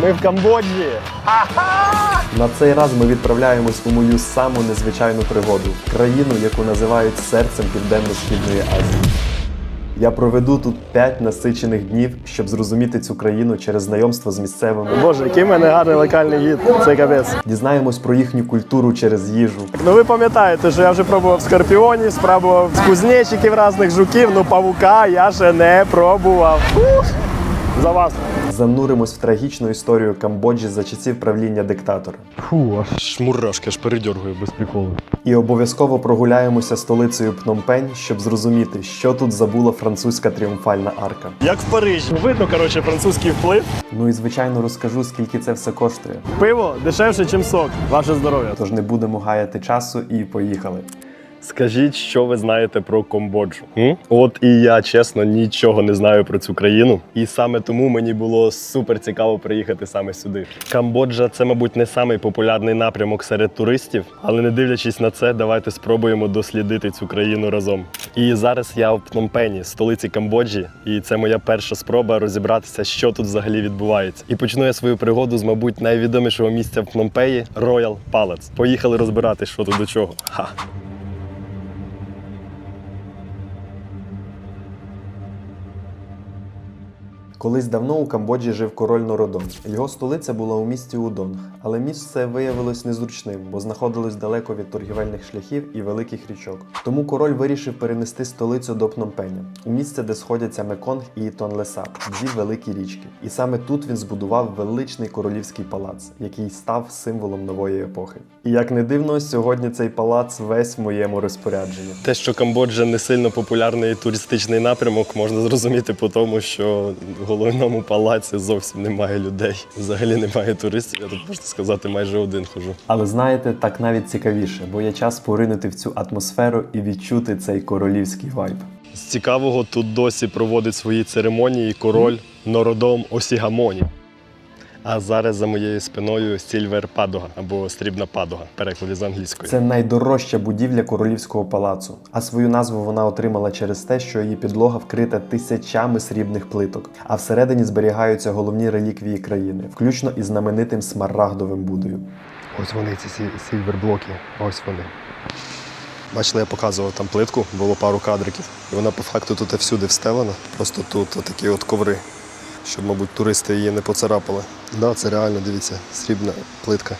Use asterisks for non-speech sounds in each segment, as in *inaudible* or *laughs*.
Ми в Камбоджі. На цей раз ми відправляємось у мою саму незвичайну пригоду країну, яку називають серцем Південно-Східної Азії. Я проведу тут 5 насичених днів, щоб зрозуміти цю країну через знайомство з місцевими. Боже, який мене гарний локальний гід. Це капець. Дізнаємось про їхню культуру через їжу. Ну ви пам'ятаєте, що я вже пробував скорпіонів, спробував кузнечиків різних жуків, ну павука я ще не пробував. Ух! За вас. Зануримось в трагічну історію Камбоджі за часів правління диктатора. Фу, аж мурашки, аж передергую без приколу. І обов'язково прогуляємося столицею Пномпень, щоб зрозуміти, що тут забула французька тріумфальна арка. Як в Парижі. Видно, коротше, французький вплив. Ну і звичайно розкажу, скільки це все коштує. Пиво дешевше, ніж сок. Ваше здоров'я. Тож не будемо гаяти часу і поїхали. Скажіть, що ви знаєте про Камбоджу? М? От і я чесно нічого не знаю про цю країну, і саме тому мені було супер цікаво приїхати саме сюди. Камбоджа це, мабуть, не самий популярний напрямок серед туристів, але не дивлячись на це, давайте спробуємо дослідити цю країну разом. І зараз я в Пномпені, столиці Камбоджі, і це моя перша спроба розібратися, що тут взагалі відбувається. І почну я свою пригоду з, мабуть, найвідомішого місця в Пномпеї Royal Palace. Поїхали розбирати, що тут до чого. Ха! Колись давно у Камбоджі жив король Нородон. Його столиця була у місті Удонг, але місце виявилось незручним, бо знаходилось далеко від торгівельних шляхів і великих річок. Тому король вирішив перенести столицю до Пномпеня, у місце, де сходяться Меконг і Тонлесап, дві великі річки. І саме тут він збудував величний королівський палац, який став символом нової епохи. І як не дивно, сьогодні цей палац весь в моєму розпорядженні. Те, що Камбоджа не сильно популярний туристичний напрямок, можна зрозуміти по тому, що в головному палаці зовсім немає людей. Взагалі немає туристів. Я тут можна сказати, майже один хожу. Але знаєте, так навіть цікавіше, бо є час поринути в цю атмосферу і відчути цей королівський вайб. З цікавого тут досі проводить свої церемонії король Нородом Осігамоні. А зараз за моєю спиною Сільвер Падога або Срібна Падога, перекладі з англійської. Це найдорожча будівля королівського палацу, а свою назву вона отримала через те, що її підлога вкрита тисячами срібних плиток, а всередині зберігаються головні реліквії країни, включно із знаменитим смарагдовим будою. Ось вони, ці сільверблоки. Ось вони. Бачили, я показував там плитку, було пару кадриків. І вона по факту тут всюди встелена. Просто тут такі от коври, щоб, мабуть, туристи її не поцарапали. Да, це реально, дивіться, срібна плитка.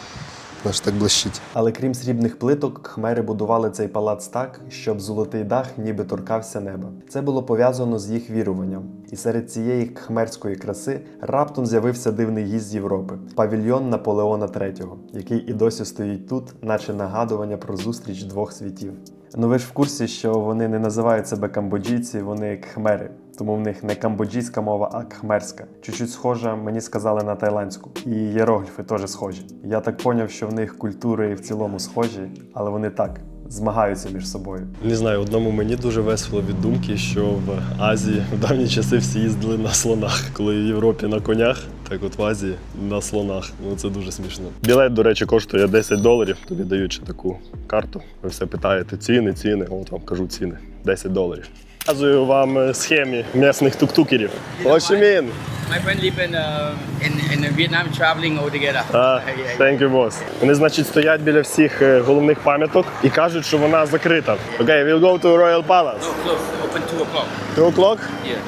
Ж так блищить. Але крім срібних плиток, хмери будували цей палац так, щоб золотий дах ніби торкався неба. Це було пов'язано з їх віруванням. І серед цієї кхмерської краси раптом з'явився дивний гість з Європи павільйон Наполеона III, який і досі стоїть тут, наче нагадування про зустріч двох світів. Ну ви ж в курсі, що вони не називають себе камбоджійці, вони кхмери. Тому в них не камбоджійська мова, а кхмерська. Чуть-чуть схожа, мені сказали на тайландську. І єрогліфи теж схожі. Я так поняв, що в них культури в цілому схожі, але вони так змагаються між собою. Не знаю, одному мені дуже весело від думки, що в Азії в давні часи всі їздили на слонах. Коли в Європі на конях, так от в Азії на слонах. Ну це дуже смішно. Білет, до речі, коштує 10 доларів. Тобі ще таку карту. Ви все питаєте ціни, ціни. От вам кажу ціни. 10 доларів. Показую вам е, схемі місних тук-тукерів. Хошимін! My friend live in, uh, in, in Vietnam traveling all together. Yeah. thank you, boss. Вони, значить, стоять біля всіх е, головних пам'яток і кажуть, що вона закрита. Окей, we'll go to Royal Palace. No, close. Open 2 o'clock. 2 o'clock? Yeah,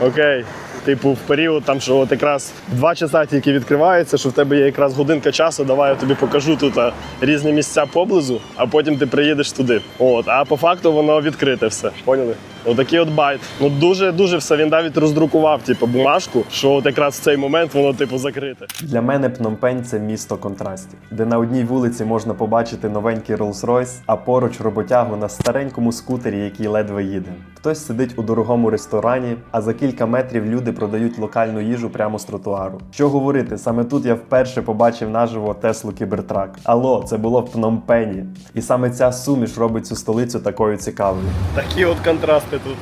2 o'clock. Окей. Типу, в період, там, що от якраз два часа тільки відкривається, що в тебе є якраз годинка часу, давай я тобі покажу тут різні місця поблизу, а потім ти приїдеш туди. От, а по факту воно відкрите все. Поняли? Отакий от байт. Ну дуже дуже все. Він навіть роздрукував, типу, бумажку, що от якраз в цей момент воно типу закрите. Для мене Пномпень це місто контрастів, де на одній вулиці можна побачити новенький Rolls-Royce, а поруч роботягу на старенькому скутері, який ледве їде. Хтось сидить у дорогому ресторані, а за кілька метрів люди продають локальну їжу прямо з тротуару. Що говорити, саме тут я вперше побачив наживо Теслу Кібертрак. Алло, це було в Пномпені. І саме ця суміш робить цю столицю такою цікавою. Такі от контрасти тут.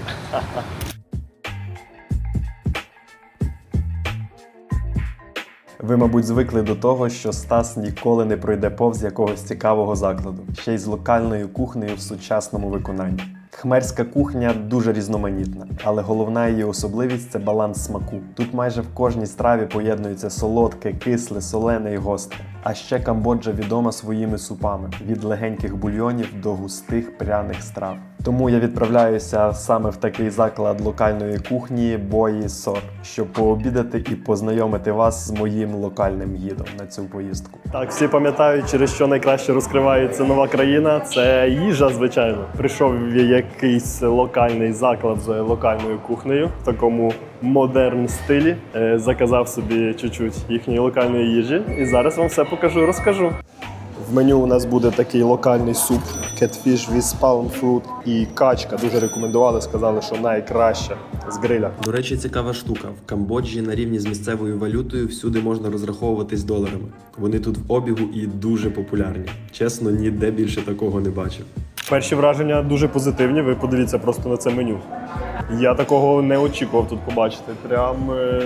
Ви, мабуть, звикли до того, що Стас ніколи не пройде повз якогось цікавого закладу, ще й з локальною кухнею в сучасному виконанні. Хмерська кухня дуже різноманітна, але головна її особливість це баланс смаку. Тут майже в кожній страві поєднується солодке, кисле, солене і гостре. А ще Камбоджа відома своїми супами від легеньких бульйонів до густих пряних страв. Тому я відправляюся саме в такий заклад локальної кухні Бої Сор, щоб пообідати і познайомити вас з моїм локальним гідом на цю поїздку. Так, всі пам'ятають, через що найкраще розкривається нова країна. Це їжа, звичайно. Прийшов в якийсь локальний заклад з локальною кухнею в такому модерн стилі. Е, Заказав собі чуть-чуть їхньої локальної їжі. І зараз вам все покажу, розкажу. В меню у нас буде такий локальний суп catfish with palm fruit і качка. Дуже рекомендували, сказали, що найкраща з гриля. До речі, цікава штука. В Камбоджі на рівні з місцевою валютою всюди можна розраховуватись доларами. Вони тут в обігу і дуже популярні. Чесно, ніде більше такого не бачив. Перші враження дуже позитивні. Ви подивіться просто на це меню. Я такого не очікував тут побачити. Прям е,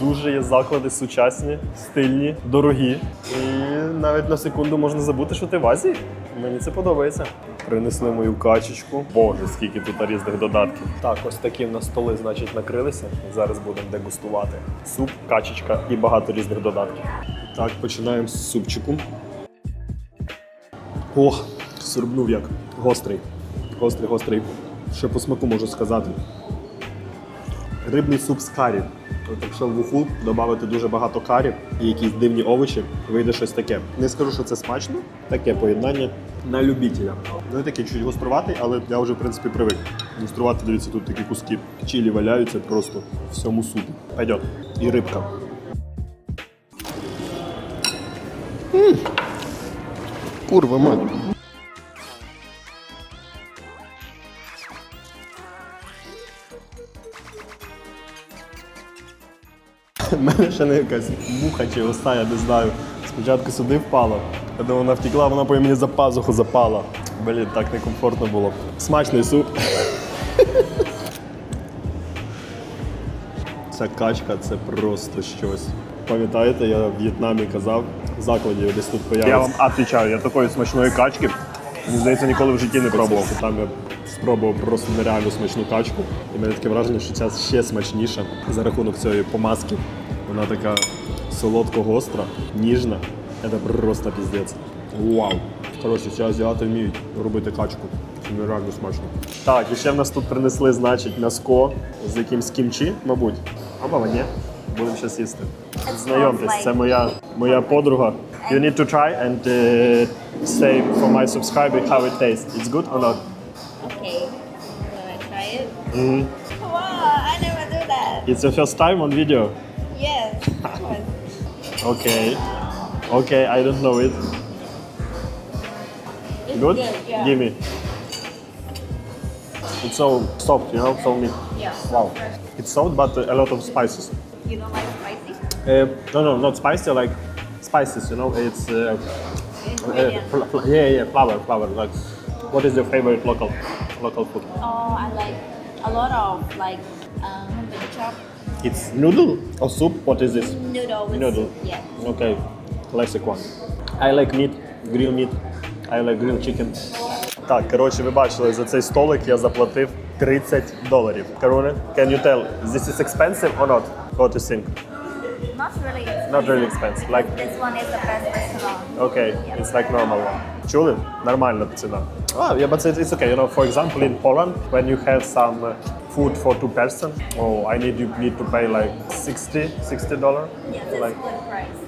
дуже є заклади сучасні, стильні, дорогі. І навіть на секунду можна забути, що ти в Азії. Мені це подобається. Принесли мою качечку. Боже, скільки тут різних додатків. Так, ось такі в нас столи, значить, накрилися. Зараз будемо дегустувати. Суп, качечка і багато різних додатків. Так, починаємо з супчику. Ох, сорбнув як. Гострий. Гострий, гострий. Ще по смаку можу сказати. Рибний суп з карі. Якщо в уху додати дуже багато карі і якісь дивні овочі, вийде щось таке. Не скажу, що це смачно, таке поєднання на любителя. Ну і такий чуть гоструватий, але я вже в принципі привик. Гострувати, дивіться, тут такі куски чилі валяються просто всьому супі. Пойдет. І рибка. Курва мать. У *laughs* мене ще не якась муха чи оса, я не знаю. Спочатку сюди впала, коли вона втекла, вона по мені за пазуху запала. Блін, так некомфортно було. Смачний суп. *laughs* Ця качка це просто щось. Пам'ятаєте, я в В'єтнамі казав, в закладі десь тут появився. Я вам відповідаю, я такої смачної качки, мені здається, ніколи в житті не пробував. Там я спробував просто нереально смачну качку. І мене таке враження, що ця ще смачніша за рахунок цієї помазки. Вона така солодко-гостра, ніжна. Це просто піздець. Вау! Коротше, ці азіати вміють робити качку. Це нереально смачно. Так, і ще в нас тут принесли, значить, м'яско з якимсь кімчі, мабуть. Або ні. Будемо зараз їсти. Знайомтесь, це моя, моя подруга. You need to try and uh, say for my subscriber how it tastes. It's good or not? Okay. Will I try it? Mm. Wow, I never do that. It's your first time on video? Yes. of course. Okay. Okay, I don't know it. It's Good? yeah. Give me. It's so soft, you know, so meat. Yeah. Wow. It's soft, but uh, a lot of spices. You don't like spicy? Uh, no, no, not spicy, like spices, you know, it's. Uh, uh, yeah, yeah, flour, flour. Like, what is your favorite local, local food? Oh, I like a lot of like um, chop It's noodle or soup. What is this? noodle with Noodle. soup. Yeah. Okay, classic one. I like meat, grilled meat. I like grilled chicken. Так, коротше, ви бачили, за цей столик я заплатив 30 доларів. Кароне, can you tell, this is expensive or not? What do you think? Not really expensive. Not really expensive, like- this one is the best restaurant. Okay, it's like normal one. Чули? Нормальна ціна. Ah, yeah, but it's, it's okay. You know, for example, in Poland, when you have some uh, food for two person, oh, I need you need to pay like 60 60 dollar. Yes, it's Like price.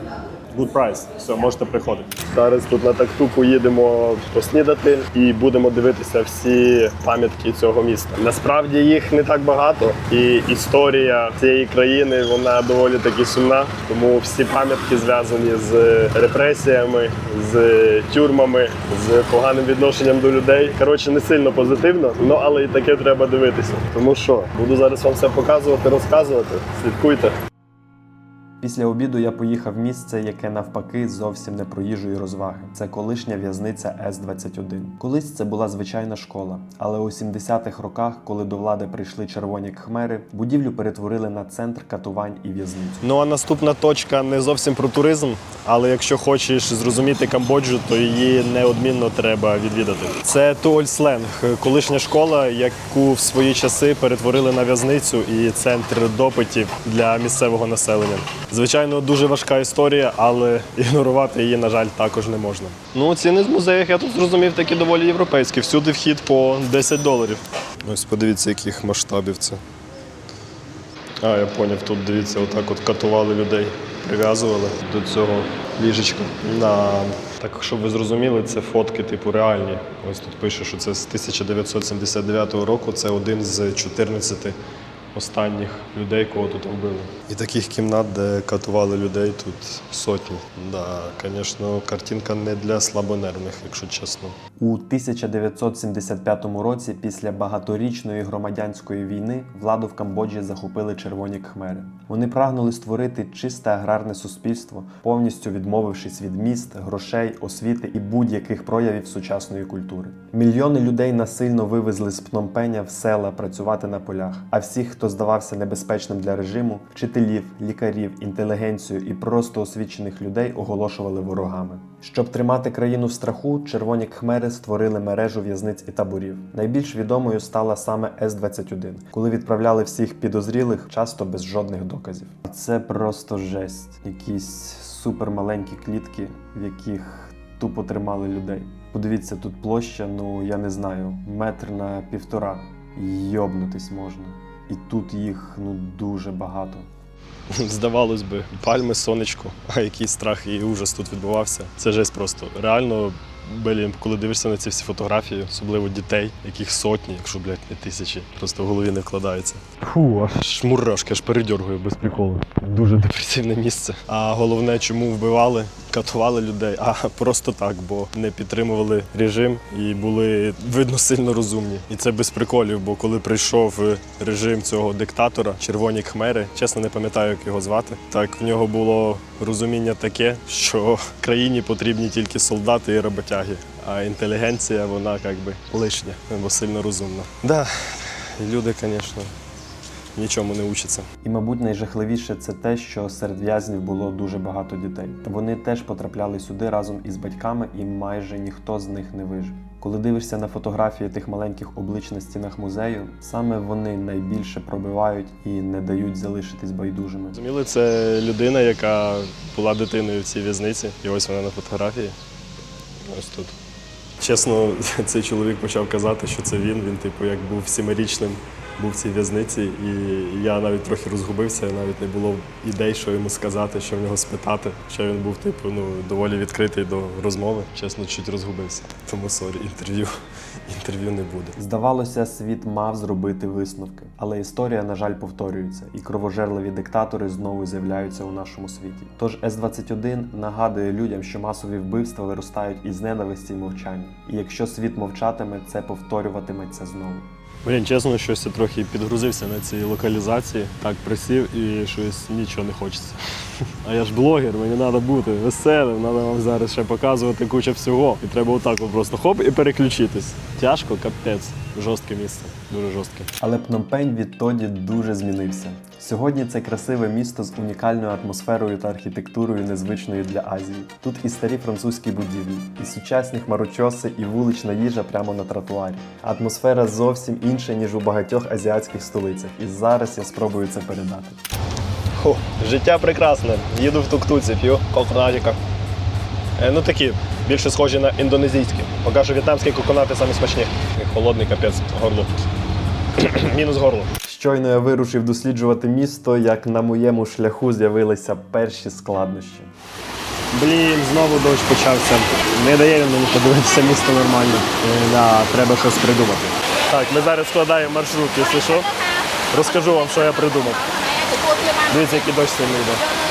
Good price. Все, можете приходити. Зараз тут на такту поїдемо поснідати і будемо дивитися всі пам'ятки цього міста. Насправді їх не так багато, і історія цієї країни вона доволі таки сумна. Тому всі пам'ятки зв'язані з репресіями, з тюрмами, з поганим відношенням до людей. Коротше, не сильно позитивно, ну але і таке треба дивитися. Тому що буду зараз вам все показувати, розказувати. Слідкуйте. Після обіду я поїхав в місце, яке навпаки зовсім не про їжу і розваги. Це колишня в'язниця С-21. Колись це була звичайна школа, але у 70-х роках, коли до влади прийшли червоні кхмери, будівлю перетворили на центр катувань і в'язницю. Ну а наступна точка не зовсім про туризм, але якщо хочеш зрозуміти Камбоджу, то її неодмінно треба відвідати. Це Туоль Сленг, колишня школа, яку в свої часи перетворили на в'язницю і центр допитів для місцевого населення. Звичайно, дуже важка історія, але ігнорувати її, на жаль, також не можна. Ну, ціни з музеїв, я тут зрозумів, такі доволі європейські. Всюди вхід по 10 доларів. Ось подивіться, яких масштабів це. А, я поняв, тут дивіться, отак от катували людей, прив'язували до цього ліжечка. На... Так, щоб ви зрозуміли, це фотки типу реальні. Ось тут пише, що це з 1979 року. Це один з 14 останніх людей, кого тут вбили. І таких кімнат, де катували людей, тут сотні. Да, звісно, картинка не для слабонервних, якщо чесно. У 1975 році, після багаторічної громадянської війни, владу в Камбоджі захопили червоні кхмери. Вони прагнули створити чисте аграрне суспільство, повністю відмовившись від міст, грошей, освіти і будь-яких проявів сучасної культури. Мільйони людей насильно вивезли з Пномпеня в села працювати на полях. А всіх, хто здавався небезпечним для режиму, вчителів, лікарів, інтелігенцію і просто освічених людей оголошували ворогами. Щоб тримати країну в страху, червоні кхмери створили мережу в'язниць і таборів. Найбільш відомою стала саме С-21, коли відправляли всіх підозрілих, часто без жодних доказів. Це просто жесть. Якісь супермаленькі клітки, в яких тупо тримали людей. Подивіться, тут площа, ну я не знаю, метр на півтора. Йобнутись можна. І тут їх ну дуже багато. *laughs* Здавалось би, пальми, сонечко, а який страх і ужас тут відбувався. Це жесть просто. Реально, блін, коли дивишся на ці всі фотографії, особливо дітей, яких сотні, якщо, блядь, не тисячі, просто в голові не вкладається. Фу, аж мурашки, аж передьоргую без приколу. Дуже депресивне місце. А головне, чому вбивали, катували людей, а просто так, бо не підтримували режим і були видно сильно розумні. І це без приколів, бо коли прийшов режим цього диктатора, червоні хмери, чесно не пам'ятаю, як його звати. Так в нього було розуміння таке, що *laughs* країні потрібні тільки солдати і роботяги. А інтелігенція, вона як би лишня, бо сильно розумна. Да, люди, звісно, нічому не учаться. І, мабуть, найжахливіше це те, що серед в'язнів було дуже багато дітей. Вони теж потрапляли сюди разом із батьками, і майже ніхто з них не вижив. Коли дивишся на фотографії тих маленьких облич на стінах музею, саме вони найбільше пробивають і не дають залишитись байдужими. Зрозуміли, це людина, яка була дитиною в цій в'язниці, і ось вона на фотографії. Ось тут. Чесно, *laughs* цей чоловік почав казати, що це він. Він, типу, як був сімирічним, був в цій в'язниці, і я навіть трохи розгубився, навіть не було ідей, що йому сказати, що в нього спитати. Що він був, типу, ну, доволі відкритий до розмови. Чесно, чуть розгубився. Тому сорі, інтерв'ю, *laughs* інтерв'ю не буде. Здавалося, світ мав зробити висновки, але історія, на жаль, повторюється, і кровожерливі диктатори знову з'являються у нашому світі. Тож С-21 нагадує людям, що масові вбивства виростають із ненависті і мовчання. І якщо світ мовчатиме, це повторюватиметься знову. Блін, чесно, щось я трохи підгрузився на цій локалізації. Так присів і щось нічого не хочеться. А я ж блогер, мені треба бути веселим, треба вам зараз ще показувати кучу всього. І треба отак просто хоп і переключитись. Тяжко, капець. Жорстке місце, дуже жорстке. Але Пномпень відтоді дуже змінився. Сьогодні це красиве місто з унікальною атмосферою та архітектурою, незвичною для Азії. Тут і старі французькі будівлі, і сучасні хмарочоси, і вулична їжа прямо на тротуарі. Атмосфера зовсім інша, ніж у багатьох азіатських столицях. І зараз я спробую це передати. Хо, життя прекрасне. Їду в тук-туці, п'ю коконатіка. Е, ну такі, більше схожі на індонезійські. Поки що в'єтнамські коконати самі смачні. Холодний капець, горло. *clears throat* Мінус горло. Щойно я вирушив досліджувати місто, як на моєму шляху з'явилися перші складнощі. Блін, знову дощ почався. Не дає він мені подивитися місто нормально. Е, Да, треба щось придумати. Так, ми зараз складаємо маршрут, якщо що. Розкажу вам, що я придумав. Дивіться, який дощ сильний йде.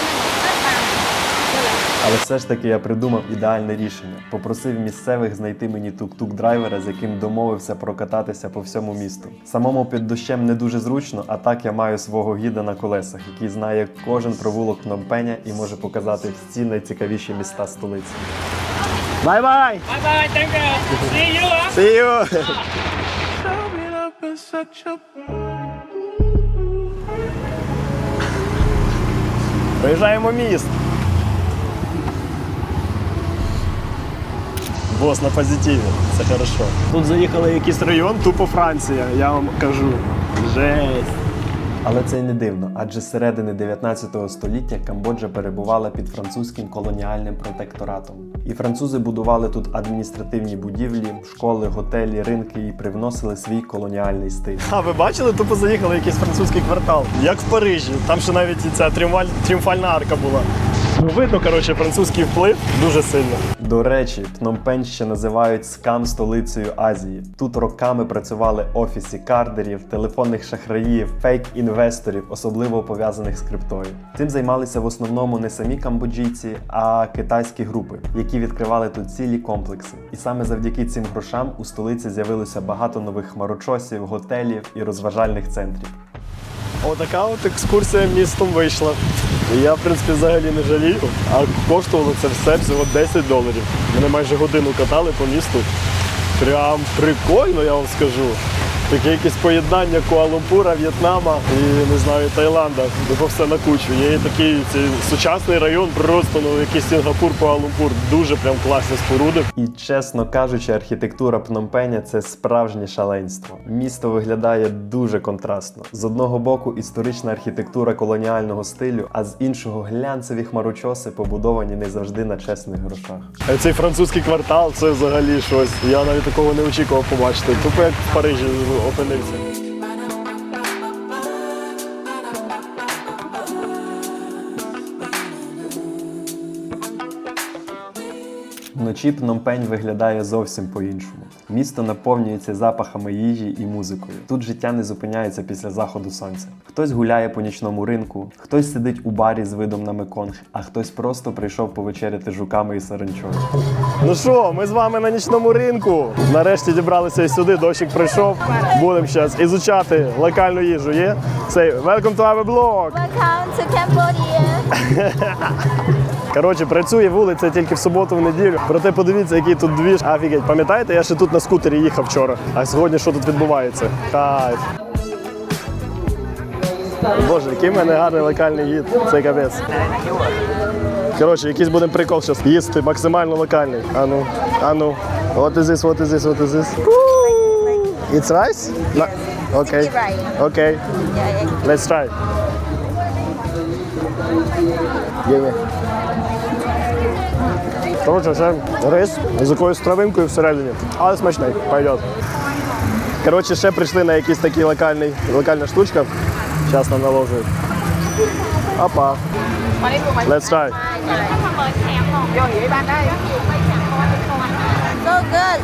Але все ж таки я придумав ідеальне рішення. Попросив місцевих знайти мені тук-тук драйвера, з яким домовився прокататися по всьому місту. Самому під дощем не дуже зручно, а так я маю свого гіда на колесах, який знає кожен провулок Пномпеня і може показати всі найцікавіші міста столиці. Бай-бай! Bye bye, thank. See you. See you! Проїжджаємо міст. Бос на позитиві. Це хорошо. Тут заїхали якийсь район, тупо Франція, я вам кажу. Жесть. Але це й не дивно, адже з середини 19 століття Камбоджа перебувала під французьким колоніальним протекторатом. І французи будували тут адміністративні будівлі, школи, готелі, ринки і привносили свій колоніальний стиль. А ви бачили, тупо заїхали в якийсь французький квартал, як в Парижі. Там ще навіть ця тріумфаль... тріумфальна арка була. Ну, видно, коротше, французький вплив дуже сильно. До речі, Пномпень ще називають скам столицею Азії. Тут роками працювали офіси кардерів, телефонних шахраїв, фейк-інвесторів, особливо пов'язаних з криптою. Цим займалися в основному не самі камбоджійці, а китайські групи, які відкривали тут цілі комплекси. І саме завдяки цим грошам у столиці з'явилося багато нових хмарочосів, готелів і розважальних центрів. Отака от екскурсія містом вийшла. Я, в принципі, взагалі не жалію, а коштувало це все всього 10 доларів. Мене майже годину катали по місту. Прям прикольно, я вам скажу. Таке якесь поєднання Куала-Лумпура, В'єтнама і не знаю, Таїланда. Типу все на кучу. Є такий цей сучасний район, просто ну якийсь Сінгапур, Куала-Лумпур. Дуже прям класні споруди. І чесно кажучи, архітектура Пномпеня це справжнє шаленство. Місто виглядає дуже контрастно. З одного боку історична архітектура колоніального стилю, а з іншого глянцеві хмарочоси, побудовані не завжди на чесних грошах. А Цей французький квартал це взагалі щось. Я навіть такого не очікував побачити. Тупо як в Парижі open medicine. Вночі Пномпень виглядає зовсім по-іншому. Місто наповнюється запахами їжі і музикою. Тут життя не зупиняється після заходу сонця. Хтось гуляє по нічному ринку, хтось сидить у барі з видом на Меконг, а хтось просто прийшов повечеряти жуками і саранчою. Ну що, ми з вами на нічному ринку. Нарешті дібралися і сюди. Дощик прийшов. Будемо зараз ізучати локальну їжу. Є Say, welcome to our blog. Welcome to Cambodia. *laughs* Коротше, працює вулиця тільки в суботу, в неділю. Проте подивіться, який тут двіж. Офігеть, пам'ятаєте, я ще тут на скутері їхав вчора. А сьогодні що тут відбувається? Кайф. Боже, який в мене гарний локальний гід. Це капець. Коротше, якийсь будемо прикол зараз їсти максимально локальний. Ану, ану. What is this, what is this, what is this? It's rice? No. Okay. Okay. Let's try. Give me. Коротше, це рис з якоюсь травинкою всередині. Але смачний, пойдет. Коротше, ще прийшли на якийсь такий локальний, локальна штучка. Зараз нам наложують. Опа. Let's try. So good.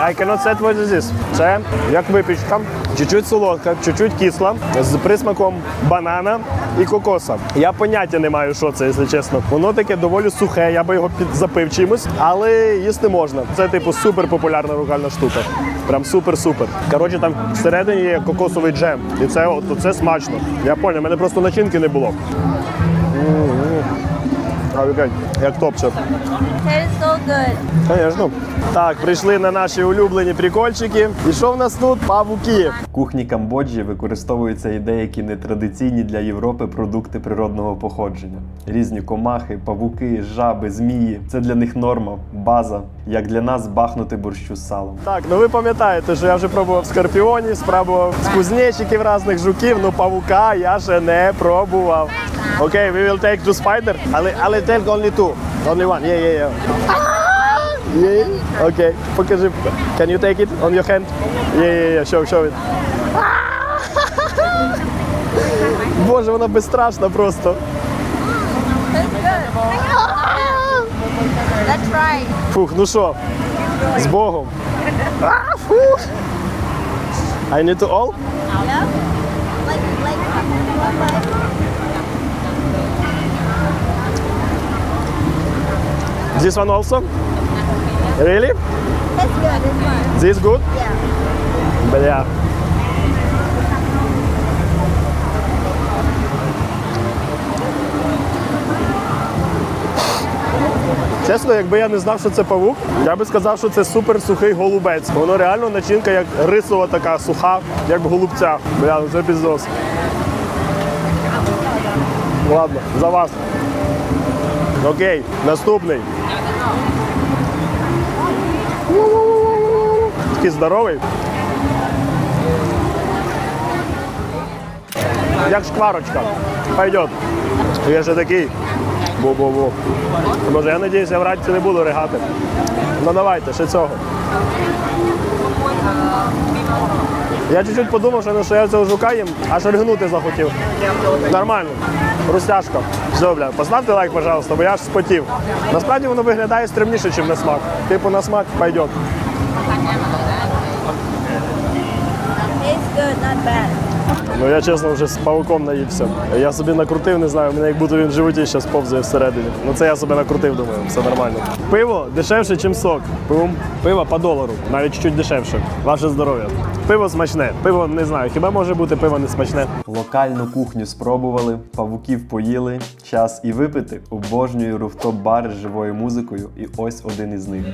I cannot say what is. Це як випічка, чуть-чуть солодка, чуть-чуть кисла, з присмаком банана і кокоса. Я поняття не маю, що це, якщо чесно. Воно таке доволі сухе, я би його під запив чимось, але їсти можна. Це типу супер популярна рукальна штука. Прям супер-супер. Коротше, там всередині є кокосовий джем. І це, от, це смачно. Я поняв, мене просто начинки не було. М-м. А, як, як топче. Tastes so good. Звісно. Так, прийшли на наші улюблені прикольчики. І що в нас тут? Павуки. В кухні Камбоджі використовуються і деякі нетрадиційні для Європи продукти природного походження: різні комахи, павуки, жаби, змії. Це для них норма, база, як для нас бахнути борщу з салом. Так, ну ви пам'ятаєте, що я вже пробував скорпіонів, спробував з кузнечиків різних жуків, ну павука я ще не пробував. Окей, we will take two spider, але, але take only two. Only one, yeah, yeah, yeah. Yeah. Окей, покажи. Can you take it on your hand? Yeah, yeah, yeah, show, show it. Боже, вона безстрашна просто. Let's try. Фух, ну що, з Богом. А, фух. I need to all? Yeah. Like, like, This one also? Really? That's good. This one. This good? Yeah. Бля. Чесно, якби я не знав, що це павук, я би сказав, що це супер сухий голубець. Воно реально начинка як рисова така суха, як голубця. Бля, ну це піздос. Ладно, за вас. Окей, наступний. Такий здоровий. Як шкварочка. Пойдет. Я ще такий. Бу-бу-бу. Може, я надіюсь, я вранці не буду ригати. Ну давайте, ще цього. Я чуть-чуть подумав, що, що я цього жука їм, аж ригнути захотів. Нормально. Рустяшка. Все, бля, поставте лайк, пожалуйста, бо я аж спотів. Насправді воно виглядає стрімніше, ніж на смак. Типу на смак пойдет. It's good, not bad. Ну я чесно вже з пауком наївся. Я собі накрутив, не знаю, мене як будто він в животі зараз повзає всередині. Ну це я себе накрутив, думаю, все нормально. Пиво дешевше, ніж сок. Пиво, пиво по долару, навіть чуть дешевше. Ваше здоров'я. Пиво смачне. Пиво не знаю. Хіба може бути пиво не смачне? Локальну кухню спробували, павуків поїли. Час і випити. Обожнюю руфтоп-бар з живою музикою, і ось один із них.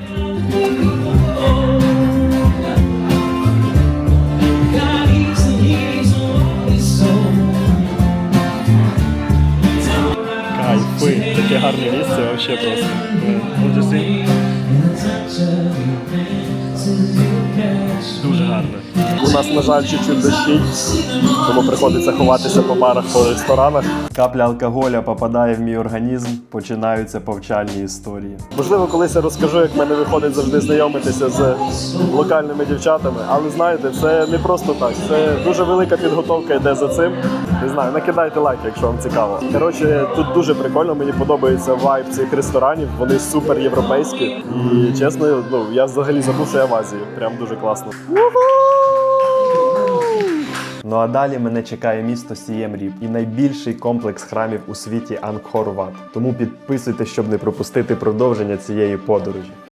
Кайфи. Таке гарне місце, взагалі просто. Дуже У нас, на жаль, чуть-чуть дощить, тому приходиться ховатися по барах, по ресторанах. Капля алкоголя попадає в мій організм, починаються повчальні історії. Можливо, колись я розкажу, як в мене виходить завжди знайомитися з локальними дівчатами. Але знаєте, це не просто так. Це дуже велика підготовка йде за цим. Не знаю, накидайте лайк, якщо вам цікаво. Коротше, тут дуже прикольно. Мені подобається вайб цих ресторанів. Вони супер європейські. І чесно, ну я взагалі забув, що я в Азії. Прям дуже класно. Ну а далі мене чекає місто Сієм Ріп і найбільший комплекс храмів у світі Ангкор Ват. Тому підписуйтесь, щоб не пропустити продовження цієї подорожі.